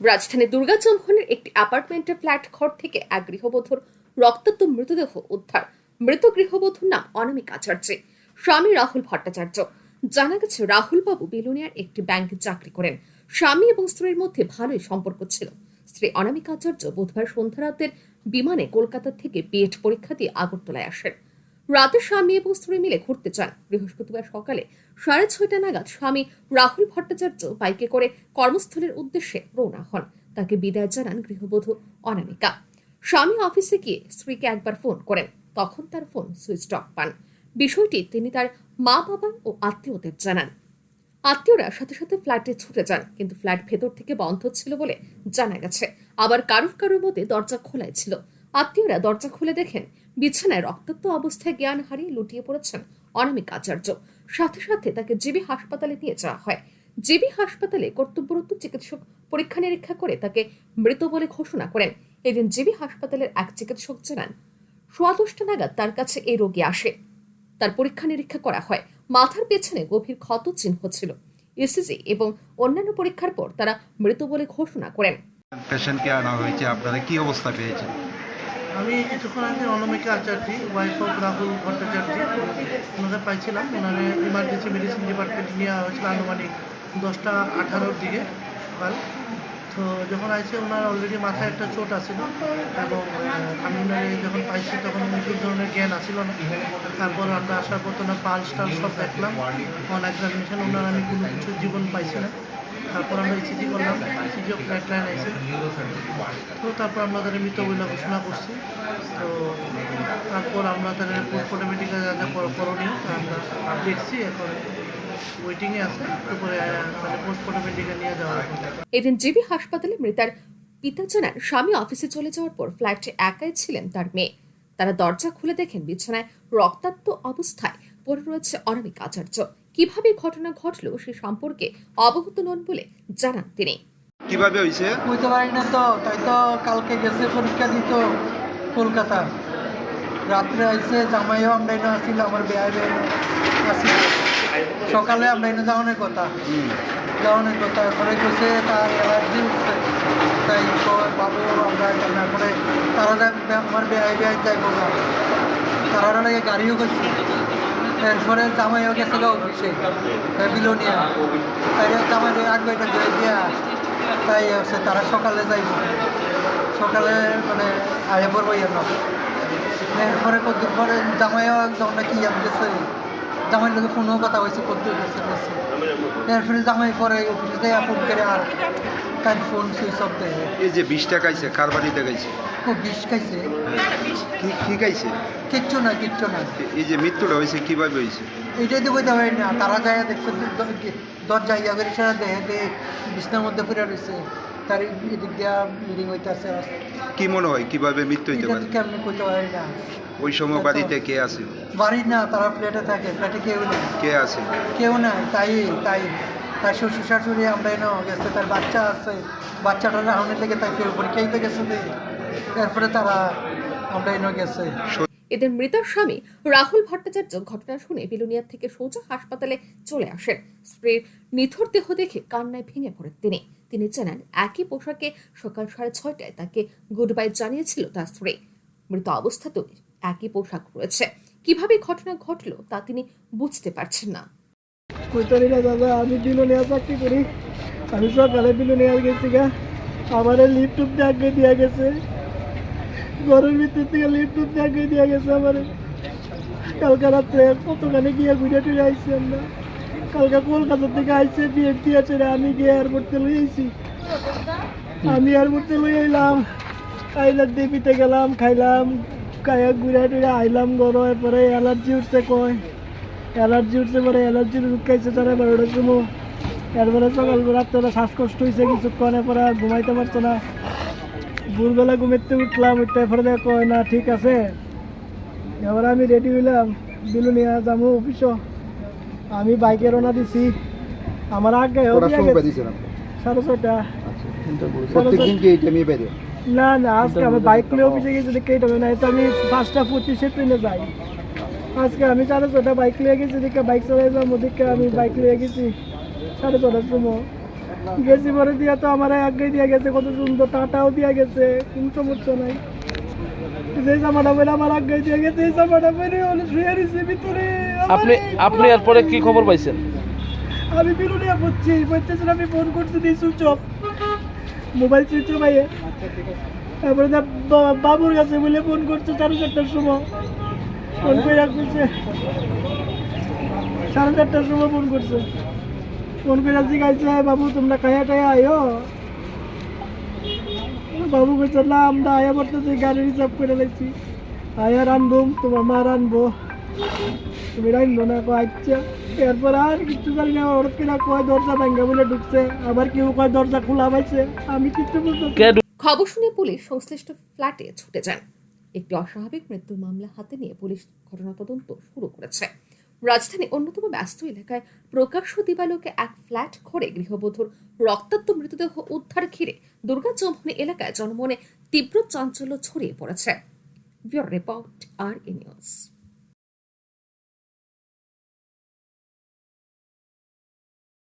রাজধানী দুর্গাচৌমহনের একটি অ্যাপার্টমেন্টের ফ্ল্যাট ঘর থেকে এক গৃহবধূর রক্তাক্ত মৃতদেহ উদ্ধার। মৃত গৃহবধূর নাম অনামিক আচার্য। স্বামী রাহুল ভট্টাচার্য। জানা গেছে রাহুল বাবু বিলোনিয়ার একটি ব্যাংকে চাকরি করেন। স্বামী এবং স্ত্রীর মধ্যে ভালোই সম্পর্ক ছিল। স্ত্রী অনামিকা আচার্য বুধবার সন্ধ্যা রাতের বিমানে কলকাতা থেকে বিএড পরীক্ষা দিয়ে আগরতলায় আসেন। রাতে স্বামী এবং স্ত্রী মিলে ঘুরতে যান। বৃহস্পতিবার সকালে সাড়ে ছয়টা নাগাদ স্বামী রাহুল ভট্টাচার্য বাইকে করে কর্মস্থলের উদ্দেশ্যে রওনা হন। তাকে বিদায় জানান গৃহবধূ অনামিকা। স্বামী অফিসে গিয়ে স্ত্রীকে একবার ফোন করেন। তখন তার ফোন সুইচ অফ পান। বিষয়টি তিনি তার মা বাবা ও আত্মীয়দের জানান। আত্মীয়রা সাথে সাথে ফ্ল্যাটে ছুটে যান, কিন্তু ফ্ল্যাট ভেতর থেকে বন্ধ ছিল বলে জানা গেছে। আবার কারুর কারুর মধ্যে দরজা খোলাই ছিল। আত্মীয়রা দরজা খুলে দেখেন বিছানায় রক্তাক্ত অবস্থায় জ্ঞান হারিয়ে লুটিয়ে পড়েছেন অনামিক আচার্য। সাথে সাথে তাকে জিবি হাসপাতালে নিয়ে যাওয়া হয়। জিবি হাসপাতালে কর্তব্যরত চিকিৎসক পরীক্ষা নিরীক্ষা করে তাকে মৃত বলে ঘোষণা করেন। এদিন জিবি হাসপাতালের এক চিকিৎসক জানান সোয়া দশটা নাগাদ তার কাছে এই রোগী আসে। তার পরীক্ষা নিরীক্ষা করা হয়। মাথার পেছনে গভীর ক্ষত চিহ্ন ছিল। ইসিজি এবং অন্যান্য পরীক্ষার পর তারা মৃত বলে ঘোষণা করেন। আনা হয়েছে, আপনারা কি অবস্থা পেয়েছেন? আমি কিছুক্ষণ আগে অনামিকা আচার্য ওয়াইফ অফ রাহুল ভট্টাচার্য, ওনাদের পাইছিলাম। ওনারে ইমার্জেন্সি মেডিসিন ডিপার্টমেন্টে নিয়ে হয়েছিল আনুমানিক দশটা আঠারোর দিকে সকাল। তো যখন আইসে ওনার অলরেডি মাথায় একটা চোট আছিল এবং আমি ওনারে যখন পাইছি, তখন উনি ধরনের জ্ঞান আসছিল না। তারপর আমরা আসার পর তো ওনার পালস টাল সব দেখলাম। অন এক্সামিনেশন ওনার আমি কোনো কিছু জীবন পাইছি না। তারপর আমরা ইসিজি করলাম ইসিজি ফ্ল্যাট লাইন আইসি তো তারপর আমরা তাদের মৃত বলে ঘোষণা করছি। তো তারপর আমরা তাদের পোস্টমর্টম মেডিকেল যা যা করণীয় তা আমরা দেখছি, এখন ওয়েটিংয়ে আছে। তারপরে তাদের পোস্টমর্টম মেডিকেল নিয়ে যাওয়া এদিন জিবি হাসপাতালে মৃতার পিতা জানান, স্বামী অফিসে চলে যাওয়ার পর ফ্ল্যাটে একাই ছিলেন তার মেয়ে। তারা দরজা খুলে দেখেন বিছানায় রক্তাক্ত অবস্থায় পড়ে রয়েছে অনামিক আচার্য। কীভাবে ঘটনা ঘটলো সে সম্পর্কে অবগত নন বলে জানান তিনি। কীভাবে হয়েছে বুঝতে পারি না তো তাই তো কালকে গেছে পরীক্ষা দিত কলকাতা। রাত্রে আইসে জামাইও আমরা এনে আসিল আমার বেয়া বেয়া আসিল। সকালে আমরা এনে যাওয়ানোর কথা। যাওয়ানোর কথা। পরে গেছে তার অ্যালার্জি উঠছে তাই তো বাবু আমরা না করে তারা আমার বেয়াই বেয়াই যাই বললাম তারা লাগে গাড়িও করছে। এরপরে জামাইও গেছে গা অফিসে বিলোনিয়া তাই জামাই আগে এটা দিয়ে তাই হচ্ছে তারা সকালে যাইব সকালে মানে আয়ে পড়ব ইয়ার এরপরে কদ্দুর পরে জামাইও একদম নাকি ইয়ার গেছে জামাইয়ের লোকে ফোনও কথা হয়েছে কদ্দুর গেছে গেছে এরপরে জামাই পরে অফিসে যাই ফোন করে আর তার ফোন সুইচ অফ দেয় এই যে বিষ টাকাইছে কার বাড়িতে গাইছে খুব বিষ খাইছে? কি কি গাইছে কিচ্ছু না কিচ্ছু না এই যে মৃত্যুটা হয়েছে কীভাবে হয়েছে? এইটাই তো বইতে পারি না তারা যায় দেখছে দরজা ইয়া করে সারা দেহে বিছনার মধ্যে ফিরে রয়েছে। তার এদিক দিয়া ব্লিডিং হইতে কি মনে হয় কীভাবে মৃত্যু হইতে এটা পারে? কেমনি কইতে পারি না। ওই সময় বাড়িতে কে আছে? বাড়ি না তারা ফ্ল্যাটে থাকে ফ্ল্যাটে কেউ নেই। কে আছে? কেউ নাই তাই তাই। তার শ্বশুর শাশুড়ি আমরা এনে গেছে তার বাচ্চা আছে। বাচ্চাটা রাহনের লেগে তাই কেউ পরীক্ষাইতে গেছে। এরপরে তারা আমরা এনে গেছে এদের মৃতার স্বামী রাহুল ভট্টাচার্য ঘটনা শুনে বিলুনিয়া থেকে সোজা হাসপাতালে চলে আসেন। স্ত্রীর নিথর দেহ দেখে কান্নায় ভেঙে পড়েন তিনি। তিনি জানান একই পোশাকে সকাল সাড়ে ছয়টায় তাকে গুড বাই জানিয়েছিল তার স্ত্রী। মৃত অবস্থাতেও একই পোশাক রয়েছে। কীভাবে ঘটনা ঘটলো তা তিনি বুঝতে পারছেন না। দাদা আমি বিলোনিয়া চাকরি করি। আমি সকালে বিলোনিয়া গেছি গা। আমার লিফট উপ আগে দিয়া গেছে। ঘরের ভিতর থেকে লিফট আগে দিয়া গেছে আমার। কালকে রাত্রে কতখানে গিয়ে ঘুরে টুরে আইছি আমরা। কালকে কলকাতা থেকে আইসে বিয়ে দিয়েছে আমি গিয়ে এয়ারপোর্টে লই আইছি। আমি এয়ারপোর্টে লই আইলাম আইলার দেবিতে গেলাম, খাইলাম, খাইয়া ঘুরে টুরে আইলাম ঘর এরপরে অ্যালার্জি উঠছে কয়। অ্যালার্জি উঠছে পরে অ্যালার্জির ওষুধ খাইছে তারা বারোটার সময়। এরপরে সকাল রাত্রে শ্বাসকষ্ট হয়েছে কিছুক্ষণ পরে ঘুমাইতে পারছে না। ভোরবেলা ঘুমাইতে উঠলাম উঠতে পরে দেখো কয় না ঠিক আছে। এবার আমি রেডি হইলাম বিলুনিয়া যাব অফিসও আমি বাইকে রওনা দিছি। আমার আগে সাড়ে মেয়ে বেরো না না আজকে আমি বাইক নিয়ে অফিসে গেছি দেখে এটা না তো আমি পাঁচটা পঁচিশে ট্রেনে যাই। আজকে আমি সাড়ে ছটা বাইক নিয়ে গেছি দেখে বাইক চালাই যাব দেখে আমি বাইক নিয়ে গেছি। সাড়ে ছটার সময়। গেছি পরে দিয়া তো আমার আগে দিয়া গেছে কত সুন্দর টাটাও দিয়া গেছে কোনো সমস্যা নাই। যে জামাটা পরে আমার আগে দিয়া গেছে এই জামাটা পরে হলে শুয়ে রয়েছে ভিতরে। আপনি আপনি এরপরে কি খবর পাইছেন? আমি বিরুলিয়া পড়ছি পড়তেছিল আমি ফোন করছি দিই switch off mobile switch off আইয়ে। তারপরে না বাবুর কাছে বলে ফোন করছে সাড়ে চারটার সময়। ফোন করে রাখছে সাড়ে চারটার সময় ফোন করছে। ফোন করে জিজ্ঞাসা বাবু তোমরা খায়া টায়া আয়ো? বাবু কইছে না আমরা আয়া পড়তেছি গাড়ি রিজার্ভ করে লাগছি আয়া রানবো তোমার মা রানবো। তুমি রাখব না কয় আচ্ছা। এরপর আর কিছু জানি না হঠাৎ করে কয় দরজা ভাঙ্গা বলে ঢুকছে। আবার কেউ কয় দরজা খোলা পাইছে। আমি কিছু বুঝতে কে খবর শুনে পুলিশ সংশ্লিষ্ট ফ্ল্যাটে ছুটে যান। একটি অস্বাভাবিক মৃত্যুর মামলা হাতে নিয়ে পুলিশ ঘটনা তদন্ত শুরু করেছে। রাজধানী অন্যতম ব্যস্ত এলাকায় প্রকাশ্য দিবালোকে এক ফ্ল্যাট ঘরে গৃহবধূর রক্তাক্ত মৃতদেহ উদ্ধার ঘিরে দুর্গা চৌমনি এলাকায় জনমনে তীব্র চাঞ্চল্য ছড়িয়ে পড়েছে। রিপোর্ট আর নিউজ।